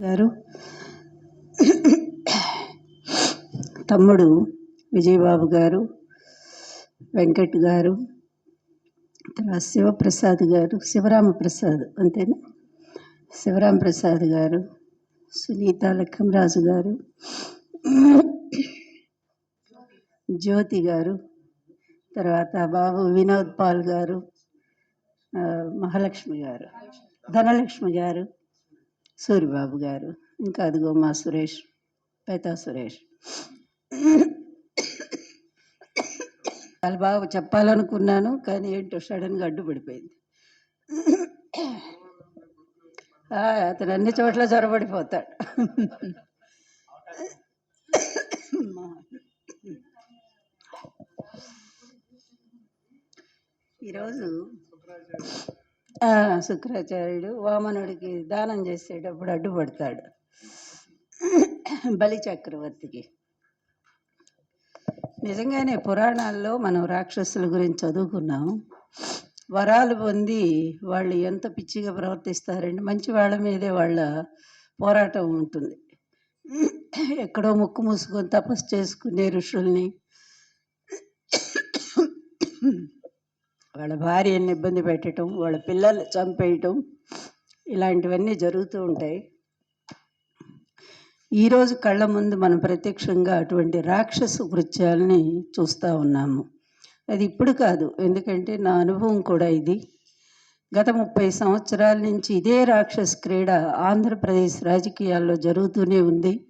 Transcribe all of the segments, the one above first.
గారు. తమ్ముడు విజయబాబు గారు వెంకట్ గారు తర్వాత శివప్రసాద్ గారు శివరామ ప్రసాద్ అంతేనా? శివరామ ప్రసాద్ గారు సునీత లక్ష్మరాజు గారు జ్యోతి గారు తర్వాత బాబు వినోద్ పాల్ గారు మహాలక్ష్మి గారు ధనలక్ష్మి గారు సూరిబాబు గారు. ఇంకా అదిగో మా సురేష్ పేతా సురేష్. చాలా బాగా చెప్పాలనుకున్నాను కానీ ఏంటో సడన్గా అడ్డుపడిపోయింది అతను అన్ని చోట్ల జొరబడిపోతాడు ఈరోజు శుక్రాచార్యుడు వామనుడికి దానం చేసేటప్పుడు అడ్డుపడతాడు. బలి చక్రవర్తికి. నిజంగానే పురాణాల్లో మనం రాక్షసుల గురించి చదువుకున్నాం. వరాలు పొంది వాళ్ళు ఎంత పిచ్చిగా ప్రవర్తిస్తారండి. మంచి వాళ్ళ మీదే వాళ్ళ పోరాటం ఉంటుంది. ఎక్కడో ముక్కు మూసుకొని తపస్సు చేసుకునే ఋషుల్ని వాళ్ళ భార్యని ఇబ్బంది పెట్టడం వాళ్ళ పిల్లలు చంపేయటం ఇలాంటివన్నీ జరుగుతూ ఉంటాయి. ఈరోజు కళ్ళ ముందు మనం ప్రత్యక్షంగా అటువంటి రాక్షస కృత్యాలని చూస్తూ ఉన్నాము. అది ఇప్పుడు కాదు ఎందుకంటే నా అనుభవం కూడా ఇది. గత ముప్పై సంవత్సరాల నుంచి ఇదే రాక్షస క్రీడ ఆంధ్రప్రదేశ్ రాజకీయాల్లో జరుగుతూనే ఉంది.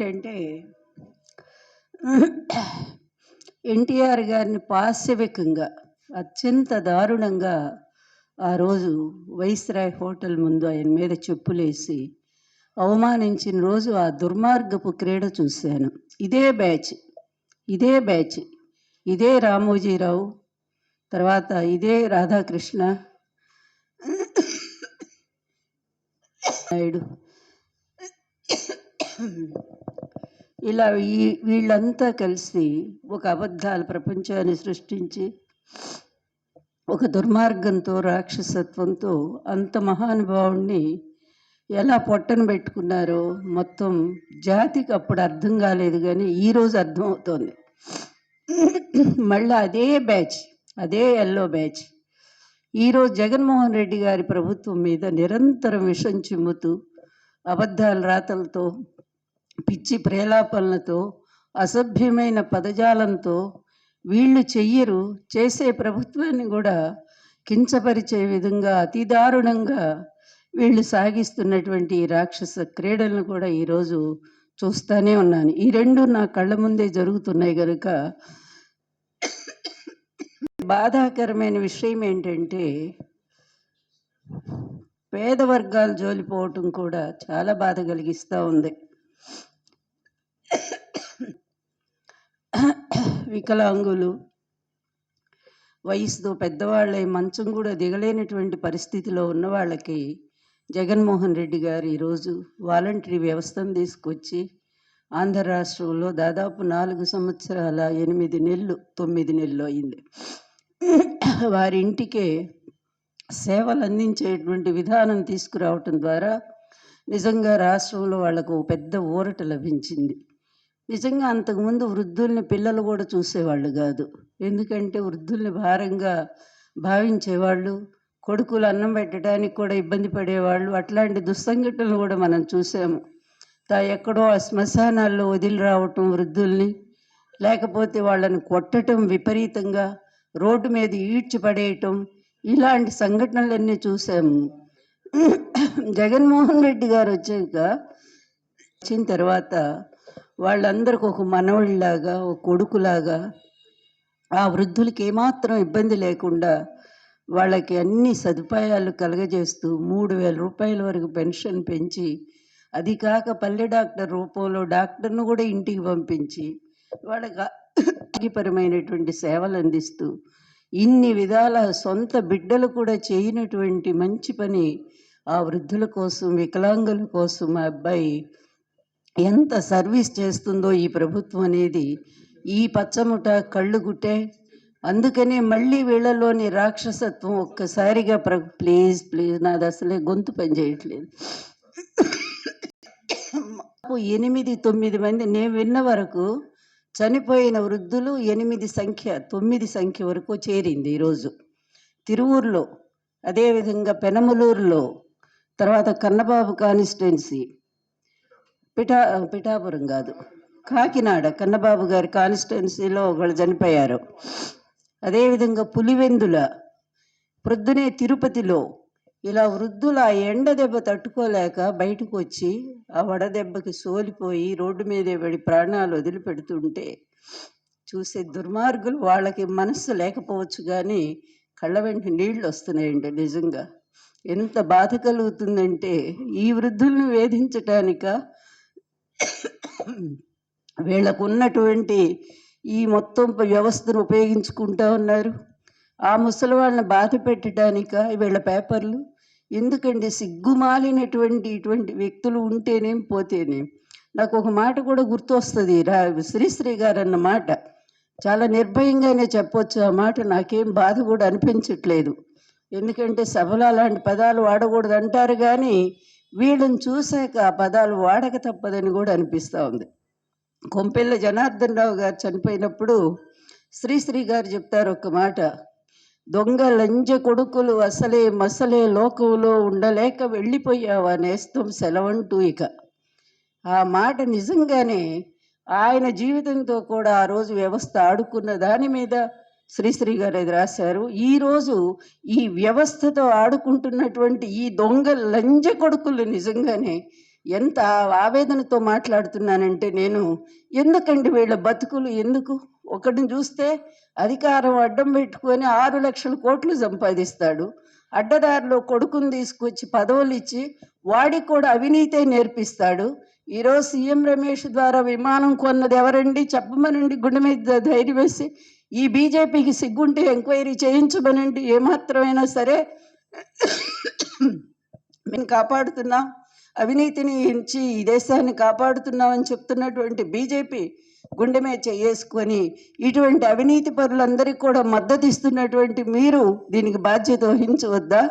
ఏంటంటే ఎన్టీఆర్ గారిని పాశవికంగా అత్యంత దారుణంగా ఆ రోజు వైస్రాయ్ హోటల్ ముందు ఆయన మీద చెప్పులేసి అవమానించిన రోజు ఆ దుర్మార్గపు క్రీడ చూశాను. ఇదే బ్యాచ్ ఇదే బ్యాచ్ ఇదే రామోజీరావు తర్వాత ఇదే రాధాకృష్ణ నాయుడు. ఇలా ఈ వీళ్ళంతా కలిసి ఒక అబద్ధాల ప్రపంచాన్ని సృష్టించి ఒక దుర్మార్గంతో రాక్షసత్వంతో అంత మహానుభావుణ్ణి ఎలా పొట్టను పెట్టుకున్నారో మొత్తం జాతికి అప్పుడు అర్థం కాలేదు కానీ ఈరోజు అర్థమవుతోంది మళ్ళీ అదే బ్యాచ్ అదే ఎల్లో బ్యాచ్. ఈరోజు జగన్మోహన్ రెడ్డి గారి ప్రభుత్వం మీద నిరంతరం విషం చిమ్ముతూ అబద్ధాల రాతలతో పిచ్చి ప్రేలాపనలతో అసభ్యమైన పదజాలంతో వీళ్ళు చెయ్యరు చేసే ప్రభుత్వాన్ని కూడా కించపరిచే విధంగా అతి దారుణంగా వీళ్ళు సాగిస్తున్నటువంటి రాక్షస క్రీడలను కూడా ఈరోజు చూస్తూనే ఉన్నాను. ఈ రెండు నా కళ్ళ ముందే జరుగుతున్నాయి కనుక బాధాకరమైన విషయం ఏంటంటే పేద వర్గాలు జోలిపోవటం కూడా చాలా బాధ కలిగిస్తూ ఉంది. వికలాంగులు వయసుతో పెద్దవాళ్ళే మంచం కూడా దిగలేనటువంటి పరిస్థితిలో ఉన్న వాళ్ళకి జగన్మోహన్ రెడ్డి గారు ఈరోజు వాలంటరీ వ్యవస్థను తీసుకొచ్చి ఆంధ్ర రాష్ట్రంలో దాదాపు నాలుగు సంవత్సరాల ఎనిమిది నెలలు తొమ్మిది నెలలు అయింది. వారింటికే సేవలు అందించేటువంటి విధానం తీసుకురావటం ద్వారా నిజంగా రాష్ట్రంలో వాళ్ళకు పెద్ద ఊరట లభించింది. నిజంగా అంతకుముందు వృద్ధుల్ని పిల్లలు కూడా చూసేవాళ్ళు కాదు. ఎందుకంటే వృద్ధుల్ని భారంగా భావించేవాళ్ళు కొడుకులు అన్నం పెట్టడానికి కూడా ఇబ్బంది పడేవాళ్ళు అట్లాంటి దుస్సంఘటనలు కూడా మనం చూసాము. తా ఎక్కడో ఆ శ్మశానాల్లో వదిలి రావటం వృద్ధుల్ని లేకపోతే వాళ్ళని కొట్టటం విపరీతంగా రోడ్డు మీద ఈడ్చి పడేయటం ఇలాంటి సంఘటనలన్నీ చూసాము. జగన్మోహన్ రెడ్డి గారు వచ్చాక వచ్చిన తర్వాత వాళ్ళందరికి ఒక మనవడిలాగా ఒక కొడుకులాగా ఆ వృద్ధులకి ఏమాత్రం ఇబ్బంది లేకుండా వాళ్ళకి అన్ని సదుపాయాలు కలగజేస్తూ మూడు వేల రూపాయల వరకు పెన్షన్ పెంచి అది కాక పల్లె డాక్టర్ రూపంలో డాక్టర్ను కూడా ఇంటికి పంపించి వాళ్ళకి ఆరోగ్యపరమైనటువంటి సేవలు అందిస్తూ ఇన్ని విధాల సొంత బిడ్డలు కూడా చేయనటువంటి మంచి పని ఆ వృద్ధుల కోసం వికలాంగుల కోసం మా అబ్బాయి ఎంత సర్వీస్ చేస్తుందో ఈ ప్రభుత్వం అనేది. ఈ పచ్చముట కళ్ళు గుట్టే. అందుకనే మళ్ళీ వీళ్ళలోని రాక్షసత్వం ఒక్కసారిగా ప్ర ప్లీజ్ ప్లీజ్ నాది అసలే గొంతు పని చేయట్లేదు. మాకు ఎనిమిది తొమ్మిది మంది నేను విన్న వరకు చనిపోయిన వృద్ధులు ఎనిమిది సంఖ్య తొమ్మిది సంఖ్య వరకు చేరింది ఈరోజు. తిరువూరులో అదేవిధంగా పెనమలూరులో తర్వాత కన్నబాబు కాన్స్టిట్యున్సీ పిఠా పిఠాపురం కాదు. కాకినాడ కన్నబాబు గారి కాన్స్టిట్యున్సీలో ఒకళ్ళు చనిపోయారు. అదేవిధంగా పులివెందుల ప్రొద్దునే తిరుపతిలో ఇలా వృద్ధులు ఆ ఎండ దెబ్బ తట్టుకోలేక బయటకు వచ్చి ఆ వడదెబ్బకి సోలిపోయి రోడ్డు మీదే పడి ప్రాణాలు వదిలిపెడుతుంటే చూసే దుర్మార్గులు వాళ్ళకి మనస్సు లేకపోవచ్చు కానీ కళ్ళ వెంట నీళ్ళు వస్తున్నాయండి నిజంగా. ఎంత బాధ కలుగుతుందంటే ఈ వృద్ధులను వేధించటానిక వీళ్ళకు ఉన్నటువంటి ఈ మొత్తం వ్యవస్థను ఉపయోగించుకుంటా ఉన్నారు. ఆ ముసలి వాళ్ళని బాధ పెట్టడానిక వీళ్ళ పేపర్లు. ఎందుకండి సిగ్గుమాలినటువంటి ఇటువంటి వ్యక్తులు ఉంటేనేం పోతేనేం. నాకు ఒక మాట కూడా గుర్తొస్తుంది. రా శ్రీశ్రీ గారు అన్న మాట. చాలా నిర్భయంగానే చెప్పొచ్చు. ఆ మాట నాకేం బాధ కూడా అనిపించట్లేదు. ఎందుకంటే సభలో అలాంటి పదాలు వాడకూడదు అంటారు కానీ వీళ్ళని చూశాక ఆ పదాలు వాడక తప్పదని కూడా అనిపిస్తూ ఉంది. కొంపెల్ల జనార్దన్ రావు గారు చనిపోయినప్పుడు శ్రీశ్రీ గారు చెప్తారు ఒక మాట దొంగ లంజ కొడుకులు అసలే మసలే లోకంలో ఉండలేక వెళ్ళిపోయావా నేస్తం సెలవంటూ ఇక. ఆ మాట నిజంగానే ఆయన జీవితంతో కూడా ఆ రోజు వ్యవస్థ ఆడుకున్న దాని మీద శ్రీశ్రీ గారు అది రాశారు. ఈరోజు ఈ వ్యవస్థతో ఆడుకుంటున్నటువంటి ఈ దొంగ లంజ కొడుకులు నిజంగానే ఎంత ఆవేదనతో మాట్లాడుతున్నానంటే నేను ఎందుకండి వీళ్ళ బతుకులు ఎందుకు? ఒకటిని చూస్తే అధికారం అడ్డం పెట్టుకొని ఆరు లక్షల కోట్లు సంపాదిస్తాడు. అడ్డదారిలో కొడుకుని తీసుకొచ్చి పదవులు ఇచ్చి వాడికి కూడా అవినీతే నేర్పిస్తాడు. ఈరోజు సీఎం రమేష్ ద్వారా విమానం కొన్నది ఎవరండి? చెప్పమనండి గుండె మీద ధైర్యం వేసి ఈ బీజేపీకి సిగ్గుంటే ఎంక్వైరీ చేయించమనండి. ఏమాత్రమైనా సరే మేము కాపాడుతున్నాం. అవినీతిని నుంచి ఈ దేశాన్ని కాపాడుతున్నామని చెప్తున్నటువంటి బీజేపీ గుండె మీద చేసుకొని ఇటువంటి అవినీతి పరులందరికీ కూడా మద్దతు ఇస్తున్నటువంటి మీరు దీనికి బాధ్యత వహించవద్దా?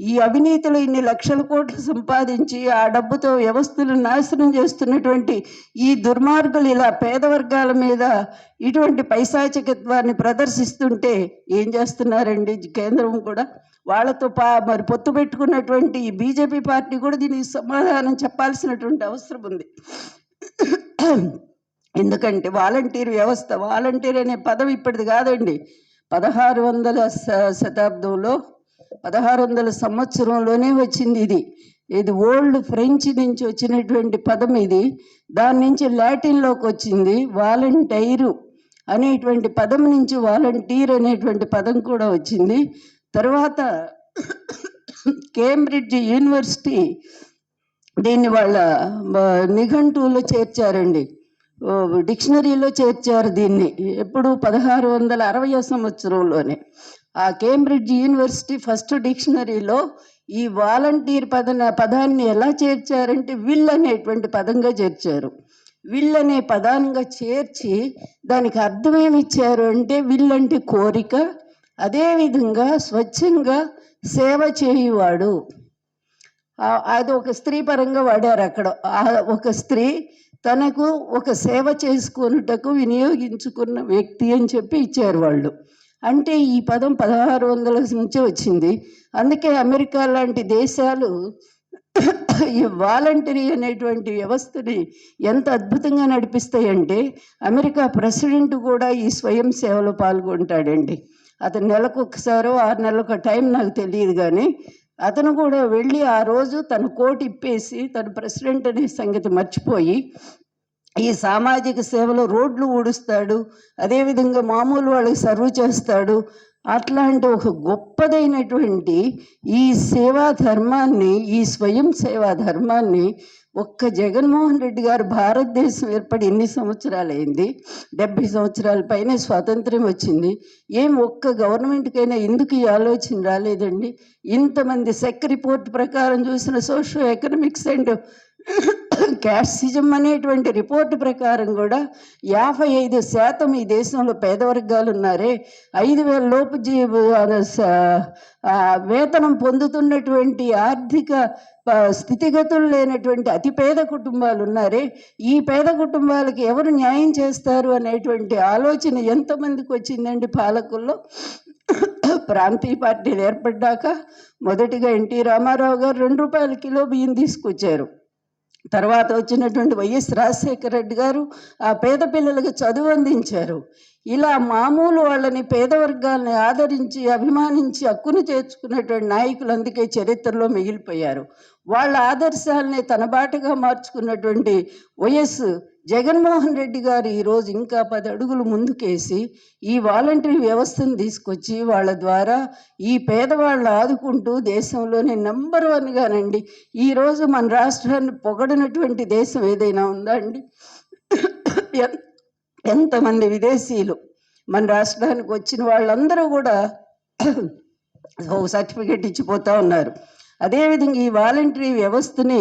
ఈ అవినీతిలో ఇన్ని లక్షల కోట్లు సంపాదించి ఆ డబ్బుతో వ్యవస్థలు నాశనం చేస్తున్నటువంటి ఈ దుర్మార్గులు ఇలా పేద వర్గాల మీద ఇటువంటి పైశాచికత్వాన్ని ప్రదర్శిస్తుంటే ఏం చేస్తున్నారండి కేంద్రం కూడా? వాళ్ళతో పా మరి పొత్తు పెట్టుకున్నటువంటి ఈ బీజేపీ పార్టీ కూడా దీనికి సమాధానం చెప్పాల్సినటువంటి అవసరం ఉంది. ఎందుకంటే వాలంటీర్ వ్యవస్థ వాలంటీర్ అనే పదం ఇప్పటిది కాదండి. పదహారు వందల శతాబ్దంలో పదహారు వందల సంవత్సరంలోనే వచ్చింది ఇది. ఇది ఓల్డ్ ఫ్రెంచ్ నుంచి వచ్చినటువంటి పదం ఇది. దాని నుంచి లాటిన్లోకి వచ్చింది వాలంటైరు అనేటువంటి పదం నుంచి వాలంటీర్ అనేటువంటి పదం కూడా వచ్చింది. తర్వాత కేంబ్రిడ్జ్ యూనివర్సిటీ దీన్ని వాళ్ళ నిఘంటువులో చేర్చారండి. డిక్షనరీలో చేర్చారు దీన్ని. ఎప్పుడు? పదహారు వందల అరవై సంవత్సరంలోనే. ఆ కేంబ్రిడ్జ్ యూనివర్సిటీ ఫస్ట్ డిక్షనరీలో ఈ వాలంటీర్ పదన పదాన్ని ఎలా చేర్చారంటే విల్ అనేటువంటి పదంగా చేర్చారు. విల్ అనే పదానంగా చేర్చి దానికి అర్థం ఇచ్చారు అంటే విల్ అంటే కోరిక అదేవిధంగా స్వచ్ఛంగా సేవ చేయువాడు. అది ఒక స్త్రీ పరంగా వాడారు అక్కడ. ఒక స్త్రీ తనకు ఒక సేవ చేసుకొనుటకు వినియోగించుకున్న వ్యక్తి అని చెప్పి ఇచ్చారు వాళ్ళు. అంటే ఈ పదం పదహారు వందల నుంచే వచ్చింది. అందుకే అమెరికా లాంటి దేశాలు ఈ వాలంటరీ అనేటువంటి వ్యవస్థని ఎంత అద్భుతంగా నడిపిస్తాయంటే అమెరికా ప్రెసిడెంట్ కూడా ఈ స్వయం సేవలో పాల్గొంటాడండి. అతను నెలకు ఒకసారో ఆరు నెలలకు టైం నాకు తెలియదు కానీ అతను కూడా వెళ్ళి ఆ రోజు తను కోట్ ఇప్పేసి తను ప్రెసిడెంట్ అనే సంగతి మర్చిపోయి ఈ సామాజిక సేవలో రోడ్లు ఊడుస్తాడు అదేవిధంగా మామూలు వాళ్ళకి సర్వ్ చేస్తాడు. అట్లాంటి ఒక గొప్పదైనటువంటి ఈ సేవా ధర్మాన్ని ఈ స్వయం సేవా ధర్మాన్ని ఒక్క జగన్మోహన్ రెడ్డి గారు భారతదేశం ఏర్పడి ఎన్ని సంవత్సరాలైంది? డెబ్బై సంవత్సరాల పైన స్వాతంత్రం వచ్చింది. ఏం ఒక్క గవర్నమెంట్కైనా ఎందుకు ఈ ఆలోచన రాలేదండి? ఇంతమంది సెక్ రిపోర్ట్ ప్రకారం చూసిన సోషో ఎకనామిక్స్ అండ్ క్యాస్టిజం అనేటువంటి రిపోర్టు ప్రకారం కూడా యాభై ఐదు శాతం ఈ దేశంలో పేద వర్గాలు ఉన్నారే. ఐదు వేల లోపు జీ వేతనం పొందుతున్నటువంటి ఆర్థిక స్థితిగతులు లేనటువంటి అతి పేద కుటుంబాలు ఉన్నారే. ఈ పేద కుటుంబాలకి ఎవరు న్యాయం చేస్తారు అనేటువంటి ఆలోచన ఎంతమందికి వచ్చిందండి పాలకుల్లో? ప్రాంతీయ పార్టీలు ఏర్పడ్డాక మొదటిగా ఎన్టీ రామారావు గారు రెండు రూపాయల కిలో బియ్యం తీసుకొచ్చారు. తర్వాత వచ్చినటువంటి వైఎస్ రాజశేఖర రెడ్డి గారు ఆ పేద పిల్లలకు చదువు అందించారు. ఇలా మామూలు వాళ్ళని పేద వర్గాల్ని ఆదరించి అభిమానించి హక్కును చేర్చుకున్నటువంటి నాయకులు అందుకే చరిత్రలో మిగిలిపోయారు. వాళ్ళ ఆదర్శాలని తన బాటగా మార్చుకున్నటువంటి వైఎస్ జగన్మోహన్ రెడ్డి గారు ఈరోజు ఇంకా పది అడుగులు ముందుకేసి ఈ వాలంటరీ వ్యవస్థను తీసుకొచ్చి వాళ్ళ ద్వారా ఈ పేదవాళ్ళు ఆదుకుంటూ దేశంలోనే నెంబర్ వన్గానండి ఈరోజు మన రాష్ట్రాన్ని పొగడనటువంటి దేశం ఏదైనా ఉందా అండి? ఎంతమంది విదేశీయులు మన రాష్ట్రానికి వచ్చిన వాళ్ళందరూ కూడా ఓ సర్టిఫికెట్ ఇచ్చిపోతూ ఉన్నారు. అదేవిధంగా ఈ వాలంటరీ వ్యవస్థని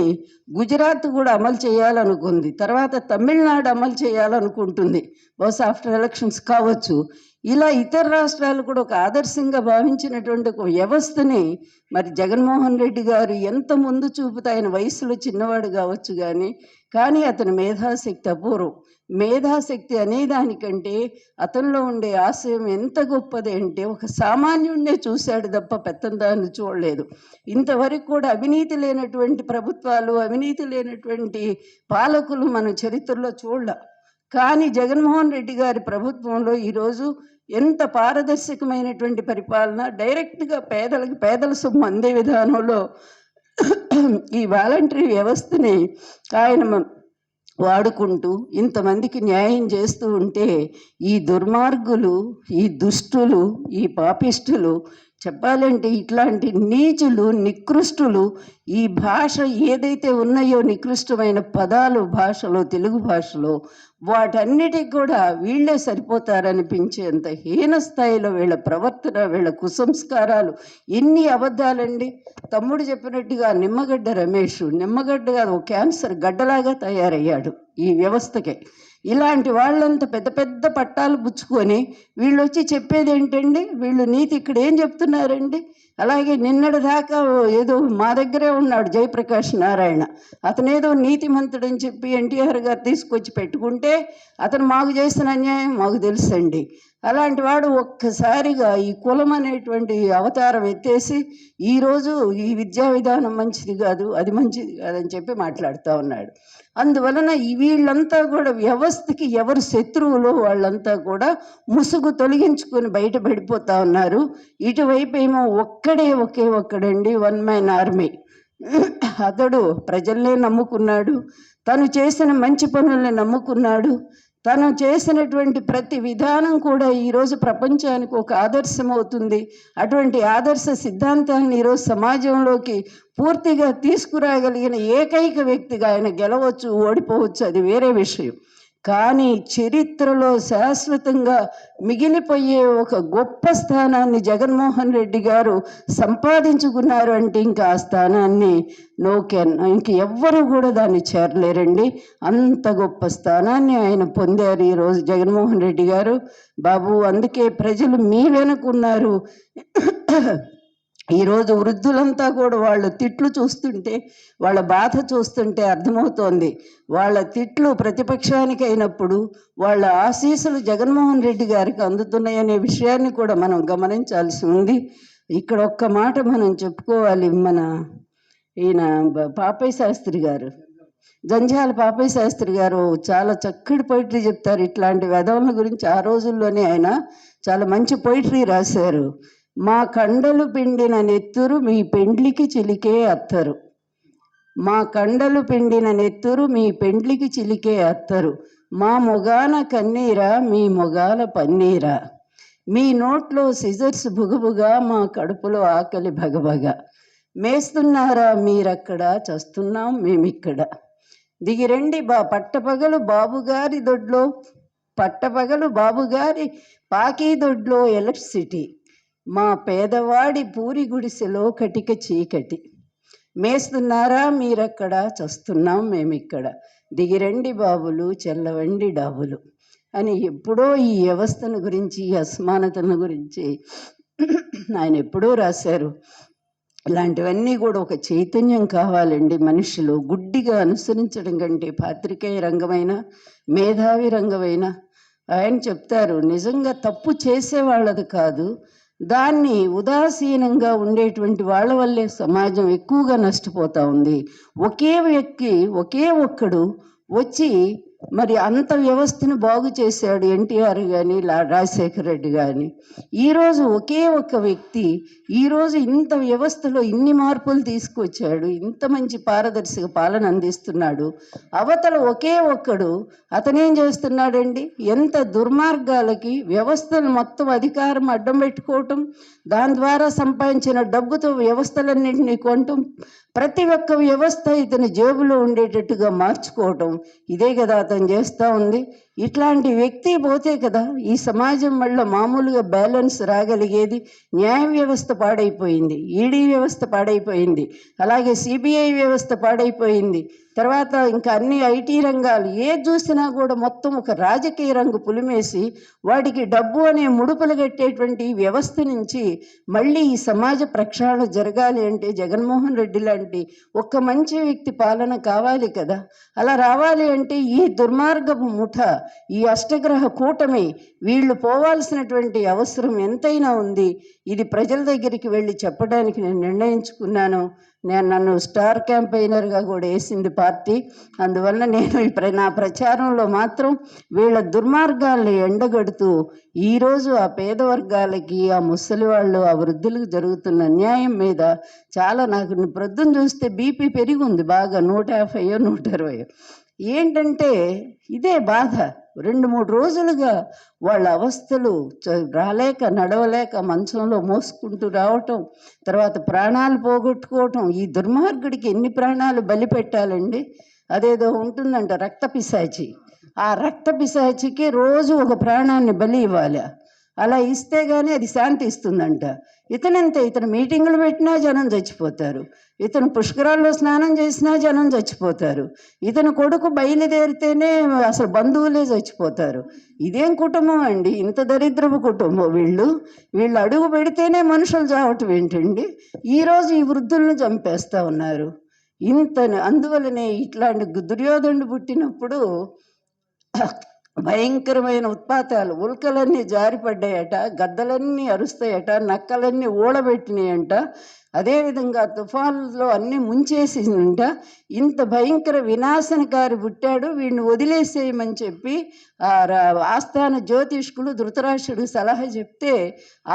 గుజరాత్ కూడా అమలు చేయాలనుకుంది. తర్వాత తమిళనాడు అమలు చేయాలనుకుంటుంది. బహుశా ఆఫ్టర్ ఎలక్షన్స్ కావచ్చు. ఇలా ఇతర రాష్ట్రాలు కూడా ఒక ఆదర్శంగా భావించినటువంటి ఒక వ్యవస్థని మరి జగన్మోహన్ రెడ్డి గారు ఎంత ముందు చూపుతా ఆయన వయసులో చిన్నవాడు కావచ్చు కానీ కానీ అతని మేధాశక్తి అపూర్వం. మేధాశక్తి అనేదానికంటే అతనిలో ఉండే ఆశయం ఎంత గొప్పది అంటే ఒక సామాన్యుడినే చూశాడు తప్ప పెత్తందాన్ని చూడలేదు. ఇంతవరకు కూడా అవినీతి లేనటువంటి ప్రభుత్వాలు అవినీతి లేనటువంటి పాలకులు మన చరిత్రలో చూడలే. కానీ జగన్మోహన్ రెడ్డి గారి ప్రభుత్వంలో ఈరోజు ఎంత పారదర్శకమైనటువంటి పరిపాలన డైరెక్ట్గా పేదలకు పేదల సొమ్ము అందే విధానంలో ఈ వాలంటరీ వ్యవస్థని ఆయన వాడుకుంటూ ఇంతమందికి న్యాయం చేస్తూ ఉంటే ఈ దుర్మార్గులు ఈ దుష్టులు ఈ పాపిష్టులు చెప్పాలంటే ఇట్లాంటి నీచులు నికృష్టులు ఈ భాష ఏదైతే ఉన్నాయో నికృష్టమైన పదాలు భాషలో తెలుగు భాషలో వాటన్నిటికి కూడా వీళ్ళే సరిపోతారనిపించేంత హీన స్థాయిలో వీళ్ళ ప్రవర్తన వీళ్ళ కుసంస్కారాలు ఎన్ని అబద్ధాలండి? తమ్ముడు చెప్పినట్టుగా నిమ్మగడ్డ రమేష్ నిమ్మగడ్డ కాదు, క్యాన్సర్ గడ్డలాగా తయారయ్యాడు ఈ వ్యవస్థకే. ఇలాంటి వాళ్ళంతా పెద్ద పెద్ద పట్టాలు పుచ్చుకొని వీళ్ళు వచ్చి చెప్పేది ఏంటండి వీళ్ళు నీతి ఇక్కడ ఏం చెప్తున్నారండి? అలాగే నిన్నటి దాకా ఏదో మా దగ్గరే ఉన్నాడు జయప్రకాష్ నారాయణ. అతనేదో నీతిమంతుడని చెప్పి ఎన్టీఆర్ గారు తీసుకొచ్చి పెట్టుకుంటే అతను మాకు చేసిన అన్యాయం మాకు తెలుసండి. అలాంటి వాడు ఒక్కసారిగా ఈ కులం అనేటువంటి అవతారం ఎత్తేసి ఈరోజు ఈ విద్యా విధానం మంచిది కాదు అది మంచిది కాదని చెప్పి మాట్లాడుతూ ఉన్నాడు. అందువలన వీళ్ళంతా కూడా వ్యవస్థకి ఎవరు శత్రువులు వాళ్ళంతా కూడా ముసుగు తొలగించుకొని బయటపడిపోతా ఉన్నారు. ఇటువైపు ఏమో ఒక్కడే ఒకే ఒక్కడండి వన్ మ్యాన్ ఆర్మీ అతడు ప్రజల్నే నమ్ముకున్నాడు తను చేసిన మంచి పనుల్ని నమ్ముకున్నాడు తను చేసినటువంటి ప్రతి విధానం కూడా ఈరోజు ప్రపంచానికి ఒక ఆదర్శం అవుతుంది అటువంటి ఆదర్శ సిద్ధాంతాన్ని ఈరోజు సమాజంలోకి పూర్తిగా తీసుకురాగలిగిన ఏకైక వ్యక్తిగా ఆయన గెలవచ్చు ఓడిపోవచ్చు అది వేరే విషయం. కానీ చరిత్రలో శాశ్వతంగా మిగిలిపోయే ఒక గొప్ప స్థానాన్ని జగన్మోహన్ రెడ్డి గారు సంపాదించుకున్నారు అంటే ఇంకా ఆ స్థానాన్ని నో కెన్ ఇంక ఎవ్వరు కూడా దాన్ని చేరలేరండి. అంత గొప్ప స్థానాన్ని ఆయన పొందారు ఈరోజు జగన్మోహన్ రెడ్డి గారు. బాబు అందుకే ప్రజలు మీ వెనుకున్నారు. ఈరోజు వృద్ధులంతా కూడా వాళ్ళ తిట్లు చూస్తుంటే వాళ్ళ బాధ చూస్తుంటే అర్థమవుతోంది. వాళ్ళ తిట్లు ప్రతిపక్షానికి అయినప్పుడు వాళ్ళ ఆశీస్సులు జగన్మోహన్ రెడ్డి గారికి అందుతున్నాయనే విషయాన్ని కూడా మనం గమనించాల్సి ఉంది. ఇక్కడ ఒక్క మాట మనం చెప్పుకోవాలి. మన ఈయన పాపయ్య శాస్త్రి గారు. జంజాల పాపయ్య శాస్త్రి గారు చాలా చక్కటి పొయిటరీ చెప్తారు. ఇట్లాంటి వెధవల గురించి ఆ రోజుల్లోనే ఆయన చాలా మంచి పొయిటరీ రాశారు. మా కండలు పిండిన నెత్తురు మీ పెండ్లికి చిలికే అత్తరు. మా కండలు పిండిన నెత్తురు మీ పెండ్లికి చిలికే అత్తరు. మా మొగాన కన్నీరా మీ మొగాల పన్నీరా. మీ నోట్లో సిజర్స్ బుగబుగా మా కడుపులో ఆకలి భగభగ. మేస్తున్నారా మీరక్కడ చస్తున్నాం మేమిక్కడ. దిగిరండి బా పట్టపగలు బాబుగారి దొడ్లో పట్టపగలు బాబుగారి పాకీ దొడ్లో ఎలక్ట్రిసిటీ. మా పేదవాడి పూరి గుడిసెలో కటిక చీకటి. మేస్తున్నారా మీరక్కడ? చస్తున్నాం మేమిక్కడ. దిగిరండి బాబులు చెల్లవండి డాబులు అని ఎప్పుడో ఈ వ్యవస్థను గురించి ఈ అసమానతను గురించి ఆయన ఎప్పుడో రాశారు. ఇలాంటివన్నీ కూడా ఒక చైతన్యం కావాలండి మనుషులు. గుడ్డిగా అనుసరించడం కంటే పాత్రికేయ రంగమైన మేధావి రంగమైన ఆయన చెప్తారు నిజంగా తప్పు చేసే వాళ్ళది కాదు. దాన్ని ఉదాసీనంగా ఉండేటువంటి వాళ్ళ వల్లే సమాజం ఎక్కువగా నష్టపోతూ ఉంది. ఒకే వ్యక్తి ఒకే ఒక్కడు వచ్చి మరి అంత వ్యవస్థను బాగు చేశాడు ఎన్టీఆర్ కానీ రాజశేఖర రెడ్డి కానీ ఈరోజు ఒకే ఒక్క వ్యక్తి ఈరోజు ఇంత వ్యవస్థలో ఇన్ని మార్పులు తీసుకొచ్చాడు ఇంత మంచి పారదర్శక పాలన అందిస్తున్నాడు. అవతల ఒకే ఒక్కడు అతనేం చేస్తున్నాడండి? ఎంత దుర్మార్గాలకి వ్యవస్థను మొత్తం అధికారం అడ్డం పెట్టుకోవటం దాని ద్వారా సంపాదించిన డబ్బుతో వ్యవస్థలన్నింటినీ కొనటం ప్రతి ఒక్క వ్యవస్థ ఇతని జేబులో ఉండేటట్టుగా మార్చుకోవటం ఇదే కదా అతను చేస్తూ ఉంది. ఇట్లాంటి వ్యక్తి పోతే కదా ఈ సమాజం వల్ల మామూలుగా బ్యాలెన్స్ రాగలిగేది న్యాయ వ్యవస్థ పాడైపోయింది ఈడీ వ్యవస్థ పాడైపోయింది అలాగే సిబిఐ వ్యవస్థ పాడైపోయింది. తర్వాత ఇంకా అన్ని ఐటీ రంగాలు ఏ చూసినా కూడా మొత్తం ఒక రాజకీయ రంగు పులిమేసి వాటికి డబ్బు అనే ముడుపులు కట్టేటువంటి వ్యవస్థ నుంచి మళ్ళీ ఈ సమాజ ప్రక్షాళన జరగాలి అంటే జగన్మోహన్ రెడ్డి లాంటి ఒక్క మంచి వ్యక్తి పాలన కావాలి కదా. అలా రావాలి అంటే ఈ దుర్మార్గపు ముఠ ఈ అష్టగ్రహ కూటమి వీళ్ళు పోవాల్సినటువంటి అవసరం ఎంతైనా ఉంది. ఇది ప్రజల దగ్గరికి వెళ్ళి చెప్పడానికి నేను నిర్ణయించుకున్నాను. నేను నన్ను స్టార్ క్యాంపెయినర్గా కూడా వేసింది పార్టీ. అందువల్ల నేను ఇప్పుడు నా ప్రచారంలో మాత్రం వీళ్ళ దుర్మార్గాల్ని ఎండగడుతూ ఈరోజు ఆ పేద వర్గాలకి ఆ ముసలి వాళ్ళు ఆ వృద్ధులకు జరుగుతున్న అన్యాయం మీద చాలా నాకు ప్రొద్దున చూస్తే బీపీ పెరిగి ఉంది బాగా. నూట యాభైయో నూట ఇరవయో ఏంటంటే ఇదే బాధ. రెండు మూడు రోజులుగా వాళ్ళ అవస్థలు రాలేక నడవలేక మంచంలో మోసుకుంటూ రావటం తర్వాత ప్రాణాలు పోగొట్టుకోవటం ఈ దుర్మార్గుడికి ఎన్ని ప్రాణాలు బలి పెట్టాలండి? అదేదో ఉంటుందంట రక్త పిశాచి. ఆ రక్త పిశాచికి రోజు ఒక ప్రాణాన్ని బలి ఇవ్వాలి. అలా ఇస్తే కానీ అది శాంతి ఇస్తుందంట. ఇతనంతే? ఇతను మీటింగులు పెట్టినా జనం చచ్చిపోతారు. ఇతను పుష్కరాల్లో స్నానం చేసినా జనం చచ్చిపోతారు. ఇతను కొడుకు బయలుదేరితేనే అసలు బంధువులే చచ్చిపోతారు. ఇదేం కుటుంబం అండి? ఇంత దరిద్రపు కుటుంబం వీళ్ళు. వీళ్ళు అడుగు పెడితేనే మనుషులు చావటం ఏంటండి? ఈరోజు ఈ వృద్ధులను చంపేస్తూ ఉన్నారు. ఇంత అందువలనే ఇట్లాంటి దుర్యోధనుడు పుట్టినప్పుడు భయంకరమైన ఉత్పాతాలు. ఉల్కలన్నీ జారిపడ్డాయట గద్దలన్నీ అరుస్తాయట నక్కలన్నీ ఊడబెట్టినాయంట. అదేవిధంగా తుఫాన్లో అన్నీ ముంచేసిందంట. ఇంత భయంకర వినాశనకారి పుట్టాడు వీడిని వదిలేసేయమని చెప్పి ఆస్థాన జ్యోతిష్కులు ధృతరాష్ట్రుడు సలహా చెప్తే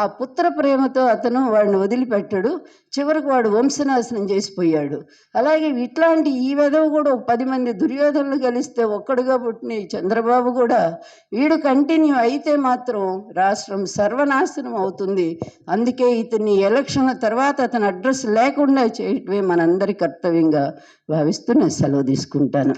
ఆ పుత్ర ప్రేమతో అతను వాడిని వదిలిపెట్టాడు. చివరికి వాడు వంశనాశనం చేసిపోయాడు. అలాగే ఇట్లాంటి ఈ విధవ కూడా ఒక పది మంది దుర్యోధనలు కలిస్తే ఒక్కడుగా పుట్టిన చంద్రబాబు కూడా వీడు కంటిన్యూ అయితే మాత్రం రాష్ట్రం సర్వనాశనం అవుతుంది. అందుకే ఇతన్ని ఎలక్షన్ల తర్వాత అతను అడ్రస్ లేకుండా చేయటమే మనందరి కర్తవ్యంగా భావిస్తూ నేను సెలవు తీసుకుంటాను.